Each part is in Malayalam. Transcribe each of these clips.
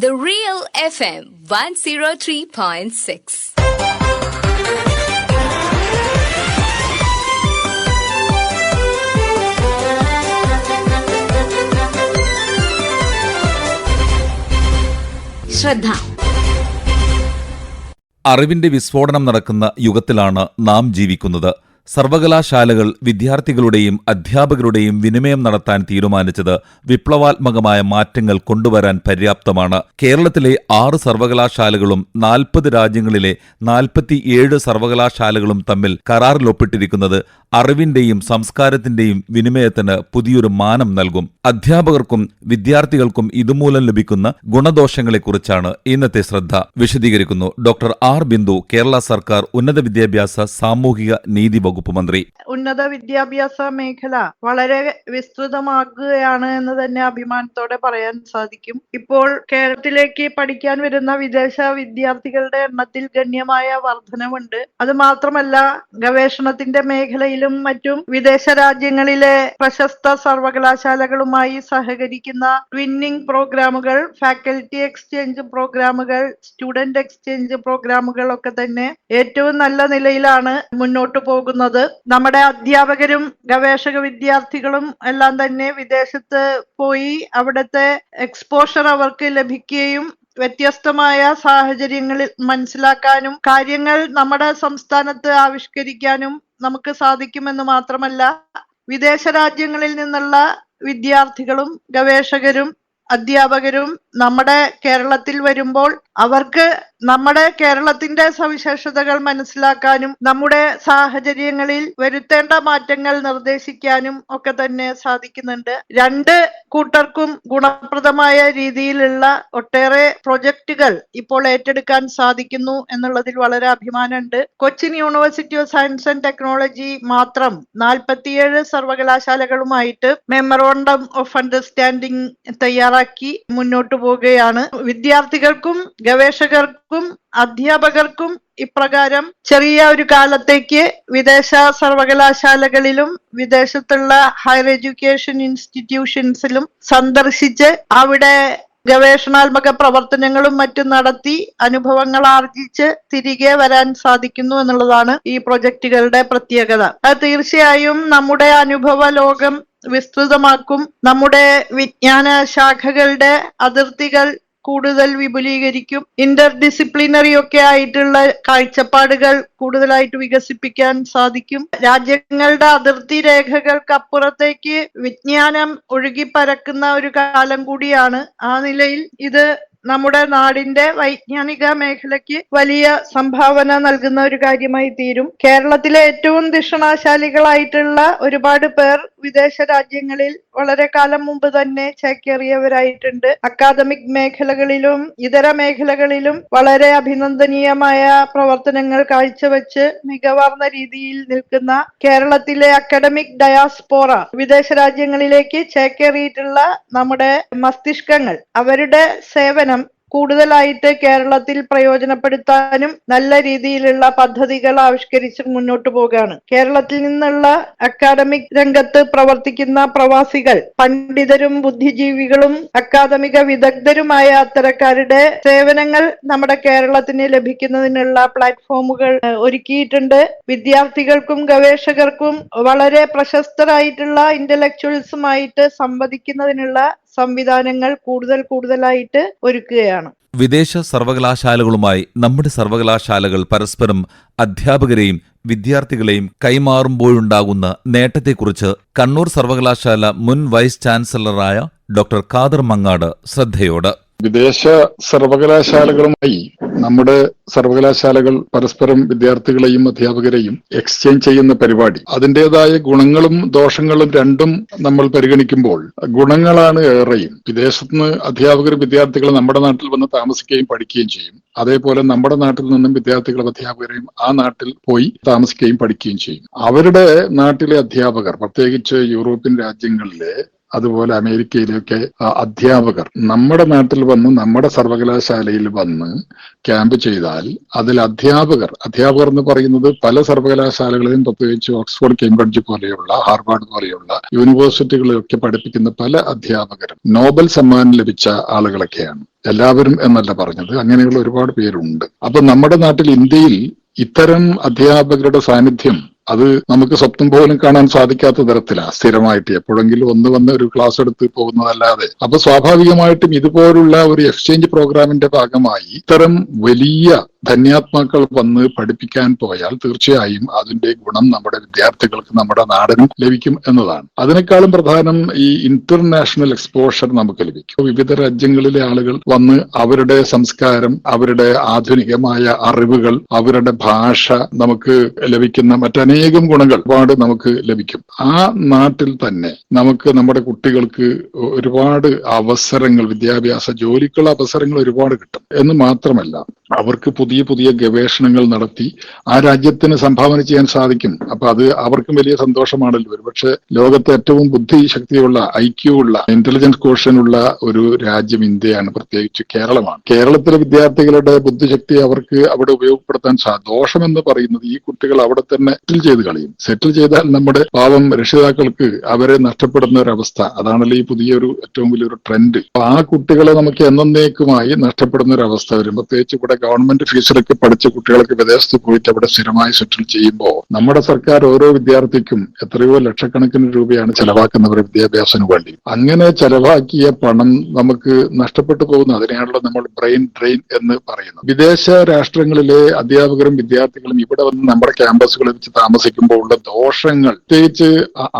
The Real FM 103.6. ശ്രദ്ധ അറിവിന്റെ വിസ്ഫോടനം നടക്കുന്ന യുഗത്തിലാണ് നാം ജീവിക്കുന്നത് സർവകലാശാലകൾ വിദ്യാർത്ഥികളുടെയും അധ്യാപകരുടെയും വിനിമയം നടത്താൻ തീരുമാനിച്ചത് വിപ്ലവാത്മകമായ മാറ്റങ്ങൾ കൊണ്ടുവരാൻ പര്യാപ്തമാണ്. കേരളത്തിലെ ആറ് സർവകലാശാലകളും നാൽപ്പത് രാജ്യങ്ങളിലെ നാൽപ്പത്തിയേഴ് സർവകലാശാലകളും തമ്മിൽ കരാറിലൊപ്പിട്ടിരിക്കുന്നത് അറിവിന്റെയും സംസ്കാരത്തിന്റെയും വിനിമയത്തിന് പുതിയൊരു മാനം നൽകും. അധ്യാപകർക്കും വിദ്യാർത്ഥികൾക്കും ഇതുമൂലം ലഭിക്കുന്ന ഗുണദോഷങ്ങളെക്കുറിച്ചാണ് ഇന്നത്തെ ശ്രദ്ധ. വിശദീകരിക്കുന്നു. ഡോക്ടർ ആർ ബിന്ദു കേരള സർക്കാർ ഉന്നത വിദ്യാഭ്യാസ സാമൂഹിക നീതി വകുപ്പ് മന്ത്രി. ഉന്നത വിദ്യാഭ്യാസ മേഖല വളരെ വിസ്തൃതമാകുകയാണ് എന്ന് തന്നെ അഭിമാനത്തോടെ പറയാൻ സാധിക്കും. ഇപ്പോൾ കേരളത്തിലേക്ക് പഠിക്കാൻ വരുന്ന വിദേശ വിദ്യാർത്ഥികളുടെ എണ്ണത്തിൽ ഗണ്യമായ വർധനവുണ്ട്. അത് മാത്രമല്ല ഗവേഷണത്തിന്റെ മേഖലയിലും മറ്റും വിദേശ രാജ്യങ്ങളിലെ പ്രശസ്ത സർവകലാശാലകളുമായി സഹകരിക്കുന്ന ട്വിന്നിംഗ് പ്രോഗ്രാമുകൾ ഫാക്കൽറ്റി എക്സ്ചേഞ്ച് പ്രോഗ്രാമുകൾ സ്റ്റുഡന്റ് എക്സ്ചേഞ്ച് പ്രോഗ്രാമുകൾ ഒക്കെ തന്നെ ഏറ്റവും നല്ല നിലയിലാണ് മുന്നോട്ട് പോകുന്നത്. നമ്മുടെ അധ്യാപകരും ഗവേഷക വിദ്യാർത്ഥികളും എല്ലാം തന്നെ വിദേശത്ത് പോയി അവിടുത്തെ എക്സ്പോഷർ അവർക്ക് ലഭിക്കുകയും വ്യത്യസ്തമായ സാഹചര്യങ്ങളിൽ മനസ്സിലാക്കാനും കാര്യങ്ങൾ നമ്മുടെ സംസ്ഥാനത്ത് ആവിഷ്കരിക്കാനും നമുക്ക് സാധിക്കുമെന്ന് മാത്രമല്ല വിദേശ രാജ്യങ്ങളിൽ നിന്നുള്ള വിദ്യാർത്ഥികളും ഗവേഷകരും അധ്യാപകരും നമ്മുടെ കേരളത്തിൽ വരുമ്പോൾ അവർക്ക് നമ്മുടെ കേരളത്തിന്റെ സവിശേഷതകൾ മനസ്സിലാക്കാനും നമ്മുടെ സാഹചര്യങ്ങളിൽ വരുത്തേണ്ട മാറ്റങ്ങൾ നിർദ്ദേശിക്കാനും ഒക്കെ തന്നെ സാധിക്കുന്നുണ്ട്. രണ്ട് കൂട്ടർക്കും ഗുണപ്രദമായ രീതിയിലുള്ള ഒട്ടേറെ പ്രൊജക്ടുകൾ ഇപ്പോൾ ഏറ്റെടുക്കാൻ സാധിക്കുന്നു എന്നുള്ളതിൽ വളരെ അഭിമാനമുണ്ട്. Cochin university of science and technology മാത്രം നാൽപ്പത്തിയേഴ് സർവകലാശാലകളുമായിട്ട് മെമ്മറോണ്ടം ഓഫ് അണ്ടർസ്റ്റാൻഡിംഗ് തയ്യാറാക്കി മുന്നോട്ട് പോവുകയാണ്. വിദ്യാർത്ഥികൾക്കും ഗവേഷകർക്കും അധ്യാപകർക്കും ഇപ്രകാരം ചെറിയ ഒരു കാലത്തേക്ക് വിദേശ സർവകലാശാലകളിലും വിദേശത്തുള്ള ഹയർ എഡ്യൂക്കേഷൻ ഇൻസ്റ്റിറ്റ്യൂഷൻസിലും സന്ദർശിച്ച് അവിടെ ഗവേഷണാത്മക പ്രവർത്തനങ്ങളും മറ്റും നടത്തി അനുഭവങ്ങൾ ആർജിച്ച് തിരികെ വരാൻ സാധിക്കുന്നു എന്നുള്ളതാണ് ഈ പ്രൊജക്ടുകളുടെ പ്രത്യേകത. അത് തീർച്ചയായും നമ്മുടെ അനുഭവ ലോകം വിസ്തൃതമാക്കും. നമ്മുടെ വിജ്ഞാന ശാഖകളുടെ അതിർത്തികൾ കൂടുതൽ വിപുലീകരിക്കും. ഇന്റർ ഡിസിപ്ലിനറി ഒക്കെ ആയിട്ടുള്ള കാഴ്ചപ്പാടുകൾ കൂടുതലായിട്ട് വികസിപ്പിക്കാൻ സാധിക്കും. രാജ്യങ്ങളുടെ അതിർത്തി രേഖകൾക്ക് വിജ്ഞാനം വിജ്ഞാനം ഒഴുകിപ്പരക്കുന്ന ഒരു കാലം കൂടിയാണ്. ആ നിലയിൽ ഇത് നമ്മുടെ നാടിന്റെ വൈജ്ഞാനിക മേഖലയ്ക്ക് വലിയ സംഭാവന നൽകുന്ന ഒരു കാര്യമായി തീരും. കേരളത്തിലെ ഏറ്റവും ദിഷണാശാലികളായിട്ടുള്ള ഒരുപാട് പേർ വിദേശ രാജ്യങ്ങളിൽ വളരെ കാലം മുമ്പ് തന്നെ ചേക്കേറിയവരായിട്ടുണ്ട്. അക്കാദമിക് മേഖലകളിലും ഇതര മേഖലകളിലും വളരെ അഭിനന്ദനീയമായ പ്രവർത്തനങ്ങൾ കാഴ്ചവെച്ച് മികവാർന്ന രീതിയിൽ നിൽക്കുന്ന കേരളത്തിലെ അക്കാഡമിക് ഡയാസ്പോറ വിദേശ രാജ്യങ്ങളിലേക്ക് ചേക്കേറിയിട്ടുള്ള നമ്മുടെ മസ്തിഷ്കങ്ങൾ അവരുടെ സേവനം കൂടുതലായിട്ട് കേരളത്തിൽ പ്രയോജനപ്പെടുത്താനും നല്ല രീതിയിലുള്ള പദ്ധതികൾ ആവിഷ്കരിച്ച് മുന്നോട്ട് പോവുകയാണ്. കേരളത്തിൽ നിന്നുള്ള അക്കാദമിക് രംഗത്ത് പ്രവർത്തിക്കുന്ന പ്രവാസികൾ പണ്ഡിതരും ബുദ്ധിജീവികളും അക്കാദമിക വിദഗ്ധരുമായ അത്തരക്കാരുടെ സേവനങ്ങൾ നമ്മുടെ കേരളത്തിന് ലഭിക്കുന്നതിനുള്ള പ്ലാറ്റ്ഫോമുകൾ ഒരുക്കിയിട്ടുണ്ട്. വിദ്യാർത്ഥികൾക്കും ഗവേഷകർക്കും വളരെ പ്രശസ്തരായിട്ടുള്ള ഇന്റലക്ച്വൽസുമായിട്ട് സംവദിക്കുന്നതിനുള്ള സംവിധാനങ്ങൾ കൂടുതൽ കൂടുതലായിട്ട് ഒരുക്കുകയാണ്. വിദേശ സർവകലാശാലകളുമായി നമ്മുടെ സർവകലാശാലകൾ പരസ്പരം അധ്യാപകരെയും വിദ്യാർത്ഥികളെയും കൈമാറുമ്പോഴുണ്ടാകുന്ന നേട്ടത്തെക്കുറിച്ച് കണ്ണൂർ സർവകലാശാല മുൻ വൈസ് ചാൻസലറായ ഡോക്ടർ ഖാദർ മങ്ങാട് ശ്രദ്ധയോട് വിദേശ സർവകലാശാലകളുമായി നമ്മുടെ സർവകലാശാലകൾ പരസ്പരം വിദ്യാർത്ഥികളെയും അധ്യാപകരെയും എക്സ്ചേഞ്ച് ചെയ്യുന്ന പരിപാടി. അതിന്റെതായ ഗുണങ്ങളും ദോഷങ്ങളും രണ്ടും നമ്മൾ പരിഗണിക്കുമ്പോൾ ഗുണങ്ങളാണ് ഏറെയും. വിദേശത്തുനിന്ന് അധ്യാപകർ വിദ്യാർത്ഥികൾ നമ്മുടെ നാട്ടിൽ വന്ന് താമസിക്കുകയും പഠിക്കുകയും ചെയ്യും. അതേപോലെ നമ്മുടെ നാട്ടിൽ നിന്നും വിദ്യാർത്ഥികളും അധ്യാപകരെയും ആ നാട്ടിൽ പോയി താമസിക്കുകയും പഠിക്കുകയും ചെയ്യും. അവരുടെ നാട്ടിലെ അധ്യാപകർ പ്രത്യേകിച്ച് യൂറോപ്യൻ രാജ്യങ്ങളിലെ അതുപോലെ അമേരിക്കയിലൊക്കെ അധ്യാപകർ. നമ്മുടെ നാട്ടിൽ വന്ന് നമ്മുടെ സർവകലാശാലയിൽ വന്ന് ക്യാമ്പ് ചെയ്താൽ അതിൽ അധ്യാപകർ അധ്യാപകർ എന്ന് പറയുന്നത് പല സർവകലാശാലകളിലും പ്രത്യേകിച്ച് ഓക്സ്ഫോർഡ് കേംബ്രിഡ്ജ് പോലെയുള്ള ഹാർവാർഡ് പോലെയുള്ള യൂണിവേഴ്സിറ്റികളിലൊക്കെ പഠിപ്പിക്കുന്ന പല അധ്യാപകരും നോബൽ സമ്മാനം ലഭിച്ച ആളുകളൊക്കെയാണ്. എല്ലാവരും എന്നല്ല പറഞ്ഞത് അങ്ങനെയുള്ള ഒരുപാട് പേരുണ്ട്. അപ്പൊ നമ്മുടെ നാട്ടിൽ ഇന്ത്യയിൽ ഇത്തരം അധ്യാപകരുടെ സാന്നിധ്യം അത് നമുക്ക് സ്വപ്നം പോലും കാണാൻ സാധിക്കാത്ത തരത്തിലാണ് സ്ഥിരമായിട്ട് എപ്പോഴെങ്കിലും ഒന്ന് വന്ന് ഒരു ക്ലാസ് എടുത്ത് പോകുന്നതല്ലാതെ. അപ്പൊ സ്വാഭാവികമായിട്ടും ഇതുപോലുള്ള ഒരു എക്സ്ചേഞ്ച് പ്രോഗ്രാമിന്റെ ഭാഗമായി ഇത്തരം വലിയ ധന്യാത്മാക്കൾ വന്ന് പഠിപ്പിക്കാൻ പോയാൽ തീർച്ചയായും അതിന്റെ ഗുണം നമ്മുടെ വിദ്യാർത്ഥികൾക്ക് നമ്മുടെ നാടിനും ലഭിക്കും എന്നതാണ്. അതിനേക്കാളും പ്രധാനം ഈ ഇന്റർനാഷണൽ എക്സ്പോഷർ നമുക്ക് ലഭിക്കും. വിവിധ രാജ്യങ്ങളിലെ ആളുകൾ വന്ന് അവരുടെ സംസ്കാരം അവരുടെ ആധുനികമായ അറിവുകൾ അവരുടെ ഭാഷ നമുക്ക് ലഭിക്കുന്ന മറ്റനേകം ഗുണങ്ങൾ ഒരുപാട് നമുക്ക് ലഭിക്കും. ആ നാട്ടിൽ തന്നെ നമുക്ക് നമ്മുടെ കുട്ടികൾക്ക് ഒരുപാട് അവസരങ്ങൾ വിദ്യാഭ്യാസ ജോലിക്കുള്ള അവസരങ്ങൾ ഒരുപാട് കിട്ടും. എന്ന് മാത്രമല്ല അവർക്ക് പുതിയ പുതിയ ഗവേഷണങ്ങൾ നടത്തി ആ രാജ്യത്തിന് സംഭാവന ചെയ്യാൻ സാധിക്കും. അപ്പൊ അത് അവർക്കും വലിയ സന്തോഷമാണല്ലോ. ഒരുപക്ഷെ ലോകത്തെ ഏറ്റവും ബുദ്ധിശക്തിയുള്ള ഐക്യമുള്ള ഇന്റലിജൻസ് കോഷനുള്ള ഒരു രാജ്യം ഇന്ത്യയാണ് പ്രത്യേകിച്ച് കേരളമാണ്. കേരളത്തിലെ വിദ്യാർത്ഥികളുടെ ബുദ്ധിശക്തി അവർക്ക് അവിടെ ഉപയോഗപ്പെടുത്താൻ സാദോഷം ദോഷം എന്ന് പറയുന്നത് ഈ കുട്ടികൾ അവിടെ തന്നെ സെറ്റിൽ ചെയ്ത് കളയും. സെറ്റിൽ ചെയ്താൽ നമ്മുടെ പാവം രക്ഷിതാക്കൾക്ക് അവരെ നഷ്ടപ്പെടുന്ന ഒരു അവസ്ഥ. അതാണല്ലോ ഈ പുതിയൊരു ഏറ്റവും വലിയൊരു ട്രെൻഡ് ആ കുട്ടികളെ നമുക്ക് എന്നേക്കുമായി നഷ്ടപ്പെടുന്ന ഒരു അവസ്ഥ വരും. പ്രത്യേകിച്ച് ഇവിടെ ഗവൺമെന്റ് ഫീസിലൊക്കെ പഠിച്ച കുട്ടികളൊക്കെ വിദേശത്ത് പോയിട്ട് അവിടെ സ്ഥിരമായി സെറ്റിൽ ചെയ്യുമ്പോൾ നമ്മുടെ സർക്കാർ ഓരോ വിദ്യാർത്ഥിക്കും എത്രയോ ലക്ഷക്കണക്കിന് രൂപയാണ് ചെലവാക്കുന്നവർ വിദ്യാഭ്യാസത്തിന് വേണ്ടി. അങ്ങനെ ചെലവാക്കിയ പണം നമുക്ക് നഷ്ടപ്പെട്ടു പോകുന്നു. അതിനെയാണല്ലോ നമ്മൾ ബ്രെയിൻ ഡ്രെയിൻ എന്ന് പറയുന്നത്. വിദേശ രാഷ്ട്രങ്ങളിലെ അധ്യാപകരും വിദ്യാർത്ഥികളും ഇവിടെ വന്ന് നമ്മുടെ ക്യാമ്പസുകളിൽ വെച്ച് താമസിക്കുമ്പോൾ ഉള്ള ദോഷങ്ങൾ പ്രത്യേകിച്ച്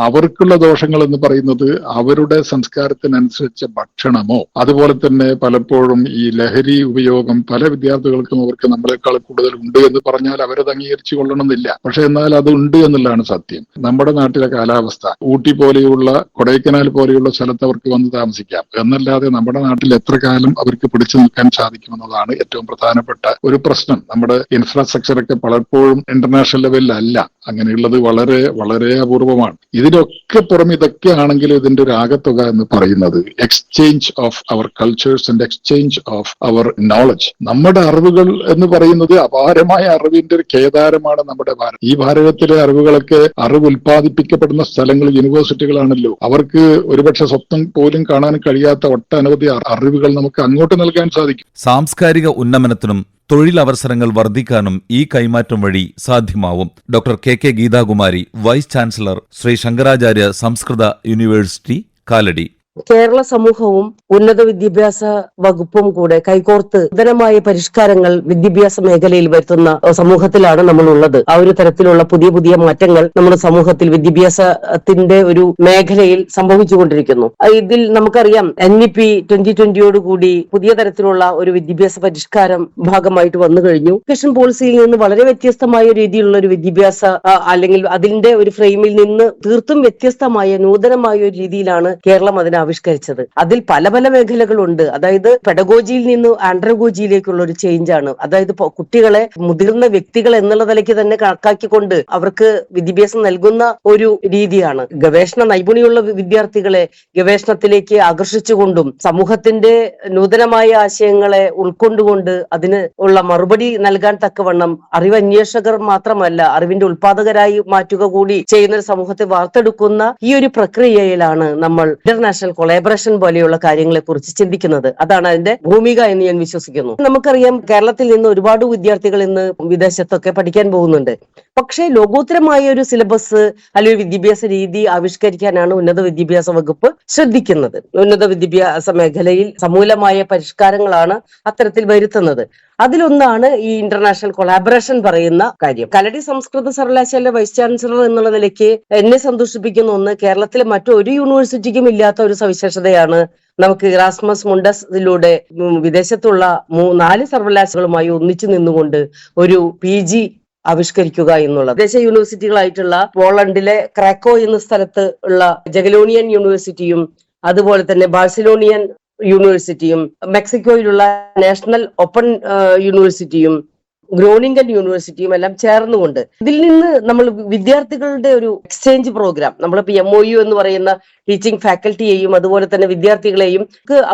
അവർക്കുള്ള ദോഷങ്ങൾ എന്ന് പറയുന്നത് അവരുടെ സംസ്കാരത്തിനനുസരിച്ച ഭക്ഷണമോ അതുപോലെ തന്നെ പലപ്പോഴും ഈ ലഹരി ഉപയോഗം പല വിദ്യാർത്ഥികൾക്കും അവർക്ക് നമ്മളെക്കാൾ കൂടുതൽ ഉണ്ട് എന്ന് പറഞ്ഞാൽ അവരത് അംഗീകരിച്ചു കൊള്ളണമെന്നില്ല. പക്ഷെ എന്നാൽ അത് ഉണ്ട് എന്നുള്ളതാണ് സത്യം. നമ്മുടെ നാട്ടിലെ കാലാവസ്ഥ ഊട്ടി പോലെയുള്ള കൊടൈക്കനാൽ പോലെയുള്ള സ്ഥലത്ത് അവർക്ക് വന്ന് താമസിക്കാം. എന്നല്ലാതെ നമ്മുടെ നാട്ടിൽ എത്ര കാലം അവർക്ക് പിടിച്ചു നിൽക്കാൻ സാധിക്കുമെന്നതാണ് ഏറ്റവും പ്രധാനപ്പെട്ട ഒരു പ്രശ്നം. നമ്മുടെ ഇൻഫ്രാസ്ട്രക്ചർ ഒക്കെ പലപ്പോഴും ഇന്റർനാഷണൽ ലെവലിലല്ല അങ്ങനെയുള്ളത് വളരെ വളരെ അപൂർവമാണ്. ഇതിനൊക്കെ പുറമെ ഇതൊക്കെ ആണെങ്കിലും ഇതിന്റെ ഒരു ആകത്തുക എന്ന് പറയുന്നത് exchange of our cultures and exchange of our knowledge നമ്മുടെ അറിവുകൾ എന്ന് പറയുന്നത് അപാരമായ അറിവിന്റെ ഒരു കേദാരമാണ് നമ്മുടെ ഭാരതം. ഈ ഭാരതത്തിലെ അറിവുകളൊക്കെ അറിവ് ഉൽപ്പാദിപ്പിക്കപ്പെടുന്ന സ്ഥലങ്ങൾ യൂണിവേഴ്സിറ്റികളാണല്ലോ അവർക്ക് ഒരുപക്ഷെ സ്വപ്നം പോലും കാണാൻ കഴിയാത്ത ഒട്ടനവധി അറിവുകൾ നമുക്ക് അങ്ങോട്ട് നൽകാൻ സാധിക്കും. സാംസ്കാരിക ഉന്നമനത്തിനും തൊഴിലവസരങ്ങൾ വർദ്ധിക്കാനും ഈ കൈമാറ്റം വഴി സാധ്യമാവും. Doctor K K Geethakumari vice chancellor Sree Sankaracharya Samskrita university Kalady. Kerala സമൂഹവും ഉന്നത വിദ്യാഭ്യാസ വകുപ്പും കൂടെ കൈകോർത്ത് നൂതനമായ പരിഷ്കാരങ്ങൾ വിദ്യാഭ്യാസ മേഖലയിൽ വരുത്തുന്ന സമൂഹത്തിലാണ് നമ്മൾ ഉള്ളത് ആ ഒരു തരത്തിലുള്ള പുതിയ പുതിയ മാറ്റങ്ങൾ നമ്മുടെ സമൂഹത്തിൽ വിദ്യാഭ്യാസത്തിന്റെ ഒരു മേഖലയിൽ സംഭവിച്ചുകൊണ്ടിരിക്കുന്നു. ഇതിൽ നമുക്കറിയാം എൻ ഇ പി ട്വന്റി ട്വന്റിയോട് കൂടി പുതിയ തരത്തിലുള്ള ഒരു വിദ്യാഭ്യാസ പരിഷ്കാരം ഭാഗമായിട്ട് വന്നു കഴിഞ്ഞു. എഡ്യൂക്കേഷൻ പോളിസിയിൽ നിന്ന് വളരെ വ്യത്യസ്തമായ രീതിയിലുള്ള ഒരു വിദ്യാഭ്യാസ അല്ലെങ്കിൽ അതിന്റെ ഒരു ഫ്രെയിമിൽ നിന്ന് തീർത്തും വ്യത്യസ്തമായ നൂതനമായ ഒരു രീതിയിലാണ് കേരളം അതിനെ ആവിഷ്കരിച്ചത്. അതിൽ പല പല മേഖലകളുണ്ട്. അതായത് പെഡഗോജിയിൽ നിന്ന് ആൻഡ്രഗോജിയിലേക്കുള്ള ഒരു ചേഞ്ച് ആണ്. അതായത് കുട്ടികളെ മുതിർന്ന വ്യക്തികൾ എന്നുള്ള നിലയ്ക്ക് തന്നെ കണക്കാക്കിക്കൊണ്ട് അവർക്ക് വിദ്യാഭ്യാസം നൽകുന്ന ഒരു രീതിയാണ്. ഗവേഷണ നൈപുണ്യമുള്ള വിദ്യാർത്ഥികളെ ഗവേഷണത്തിലേക്ക് ആകർഷിച്ചുകൊണ്ടും സമൂഹത്തിന്റെ നൂതനമായ ആശയങ്ങളെ ഉൾക്കൊണ്ടുകൊണ്ട് അതിന് ഉള്ള മറുപടി നൽകാൻ തക്കവണ്ണം അറിവന്വേഷകർ മാത്രമല്ല അറിവിന്റെ ഉൽപാദകരായി മാറ്റുക കൂടി ചെയ്യുന്ന ഒരു സമൂഹത്തെ വാർത്തെടുക്കുന്ന ഈ ഒരു പ്രക്രിയയിലാണ് നമ്മൾ ഇന്റർനാഷണൽ കൊളാബറേഷൻ പോലെയുള്ള കാര്യങ്ങളെ കുറിച്ച് ചിന്തിക്കുന്നത്. അതാണ് അതിന്റെ ഭൂമിക എന്ന് ഞാൻ വിശ്വസിക്കുന്നു. നമുക്കറിയാം കേരളത്തിൽ നിന്ന് ഒരുപാട് വിദ്യാർത്ഥികൾ ഇന്ന് വിദേശത്തൊക്കെ പഠിക്കാൻ പോകുന്നുണ്ട്. പക്ഷേ ലോകോത്തരമായ ഒരു സിലബസ് അല്ലെങ്കിൽ വിദ്യാഭ്യാസ രീതി ആവിഷ്കരിക്കാനാണ് ഉന്നത വിദ്യാഭ്യാസ വകുപ്പ് ശ്രദ്ധിക്കുന്നത്. ഉന്നത വിദ്യാഭ്യാസ മേഖലയിൽ സമൂലമായ പരിഷ്കാരങ്ങളാണ് അത്തരത്തിൽ വരുത്തുന്നത്. അതിലൊന്നാണ് ഈ ഇന്റർനാഷണൽ കൊളാബറേഷൻ പറയുന്ന കാര്യം. കലടി സംസ്കൃത സർവകലാശാല വൈസ് ചാൻസലർ എന്നുള്ള നിലയ്ക്ക് എന്നെ സന്തോഷിപ്പിക്കുന്ന ഒന്ന് കേരളത്തിലെ മറ്റൊരു യൂണിവേഴ്സിറ്റിക്കും ഇല്ലാത്ത ഒരു സവിശേഷതയാണ് നമുക്ക് ഇറാസ്മസ് മുണ്ടസിലൂടെ വിദേശത്തുള്ള നാല് സർവകലാശാലകളുമായി ഒന്നിച്ചു നിന്നുകൊണ്ട് ഒരു പി ജി ആവിഷ്കരിക്കുക എന്നുള്ളത്. വിദേശ യൂണിവേഴ്സിറ്റികളായിട്ടുള്ള പോളണ്ടിലെ ക്രാക്കോ എന്ന സ്ഥലത്ത് ഉള്ള ജഗലോണിയൻ യൂണിവേഴ്സിറ്റിയും അതുപോലെ തന്നെ ബാഴ്സലോണിയൻ യൂണിവേഴ്സിറ്റിയും മെക്സിക്കോയിലുള്ള നാഷണൽ ഓപ്പൺ യൂണിവേഴ്സിറ്റിയും ഗ്രോണിംഗൻ യൂണിവേഴ്സിറ്റിയും എല്ലാം ചേർന്നുകൊണ്ട്. ഇതിൽ നിന്ന് നമ്മൾ വിദ്യാർത്ഥികളുടെ ഒരു എക്സ്ചേഞ്ച് പ്രോഗ്രാം നമ്മളിപ്പോ എം ഒ യു എന്ന് പറയുന്ന ടീച്ചിങ് ഫാക്കൽറ്റിയെയും അതുപോലെ തന്നെ വിദ്യാർത്ഥികളെയും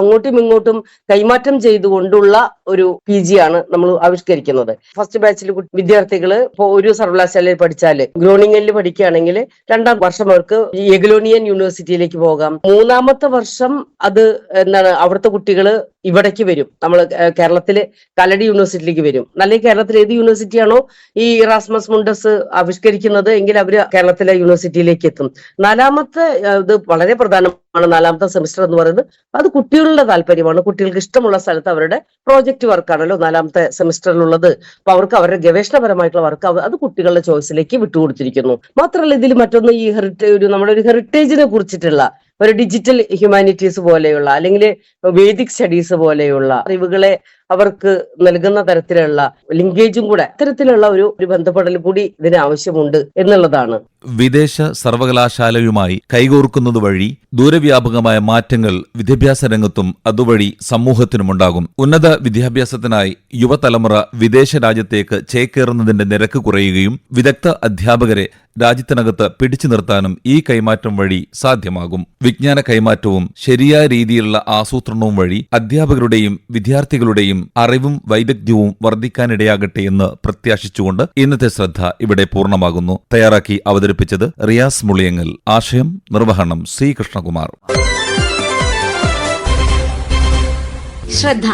അങ്ങോട്ടും ഇങ്ങോട്ടും കൈമാറ്റം ചെയ്തുകൊണ്ടുള്ള ഒരു പി ജി ആണ് നമ്മൾ ആവിഷ്കരിക്കുന്നത്. ഫസ്റ്റ് ബാച്ചിൽ വിദ്യാർത്ഥികൾ ഇപ്പോൾ ഒരു സർവകലാശാലയിൽ പഠിച്ചാൽ ഗ്രോണിംഗനിൽ പഠിക്കുകയാണെങ്കിൽ രണ്ടാം വർഷം അവർക്ക് എഗ്ലോണിയൻ യൂണിവേഴ്സിറ്റിയിലേക്ക് പോകാം. മൂന്നാമത്തെ വർഷം അത് എന്താണ് അവിടുത്തെ കുട്ടികൾ ഇവിടേക്ക് വരും. നമ്മൾ കേരളത്തിലെ കലടി യൂണിവേഴ്സിറ്റിയിലേക്ക് വരും. അല്ലെങ്കിൽ കേരളത്തിലെ ഏത് യൂണിവേഴ്സിറ്റിയാണോ ഈ ഇറാസ്മസ് മുണ്ടസ് ആവിഷ്കരിക്കുന്നത് എങ്കിൽ അവർ കേരളത്തിലെ യൂണിവേഴ്സിറ്റിയിലേക്ക് എത്തും. നാലാമത്തെ ഇത് വളരെ പ്രധാനമാണ് നാലാമത്തെ സെമിസ്റ്റർ എന്ന് പറയുന്നത്. അത് കുട്ടികളുടെ താല്പര്യമാണ്. കുട്ടികൾക്ക് ഇഷ്ടമുള്ള സ്ഥലത്ത് അവരുടെ പ്രോജക്റ്റ് വർക്കാണല്ലോ നാലാമത്തെ സെമിസ്റ്ററിലുള്ളത്. അപ്പൊ അവർക്ക് അവരുടെ ഗവേഷണപരമായിട്ടുള്ള വർക്ക് അത് കുട്ടികളുടെ ചോയ്സിലേക്ക് വിട്ടുകൊടുത്തിരിക്കുന്നു. മാത്രമല്ല ഇതിൽ മറ്റൊന്ന് ഈ ഹെറിറ്റേജ് ഒരു നമ്മുടെ ഒരു ഹെറിറ്റേജിനെ കുറിച്ചിട്ടുള്ള ഒരു ഡിജിറ്റൽ ഹ്യൂമാനിറ്റീസ് പോലെയുള്ള അല്ലെങ്കിൽ വേദിക് സ്റ്റഡീസ് പോലെയുള്ള അറിവുകളെ അവർക്ക് നൽകുന്ന തരത്തിലുള്ള ലിങ്കേജും കൂടെ അത്തരത്തിലുള്ള ഒരു ഒരു ബന്ധപ്പെടൽ കൂടി ഇതിന് ആവശ്യമുണ്ട് എന്നുള്ളതാണ്. വിദേശ സർവകലാശാലയുമായി കൈകോർക്കുന്നത് വഴി ദൂരവ്യാപകമായ മാറ്റങ്ങൾ വിദ്യാഭ്യാസ രംഗത്തും അതുവഴി സമൂഹത്തിനുമുണ്ടാകും. ഉന്നത വിദ്യാഭ്യാസത്തിനായി യുവതലമുറ വിദേശ രാജ്യത്തേക്ക് ചേക്കേറുന്നതിന്റെ നിരക്ക് കുറയുകയും വിദഗ്ധ അധ്യാപകരെ രാജ്യത്തിനകത്ത് പിടിച്ചു നിർത്താനും ഈ കൈമാറ്റം വഴി സാധ്യമാകും. വിജ്ഞാന കൈമാറ്റവും ശരിയായ രീതിയിലുള്ള ആസൂത്രണവും വഴി അധ്യാപകരുടെയും വിദ്യാർത്ഥികളുടെയും അറിവും വൈദഗ്ധ്യവും വർദ്ധിക്കാനിടയാകട്ടെ എന്ന് പ്രത്യാശിച്ചുകൊണ്ട് ഇന്നത്തെ ശ്രദ്ധ ഇവിടെ പൂർണമാകുന്നു. തയ്യാറാക്കി അവതരിപ്പിച്ചത് റിയാസ് മുളിയങ്ങൽ. ആശയം നിർവഹണം സി കൃഷ്ണകുമാർ. ശ്രദ്ധ.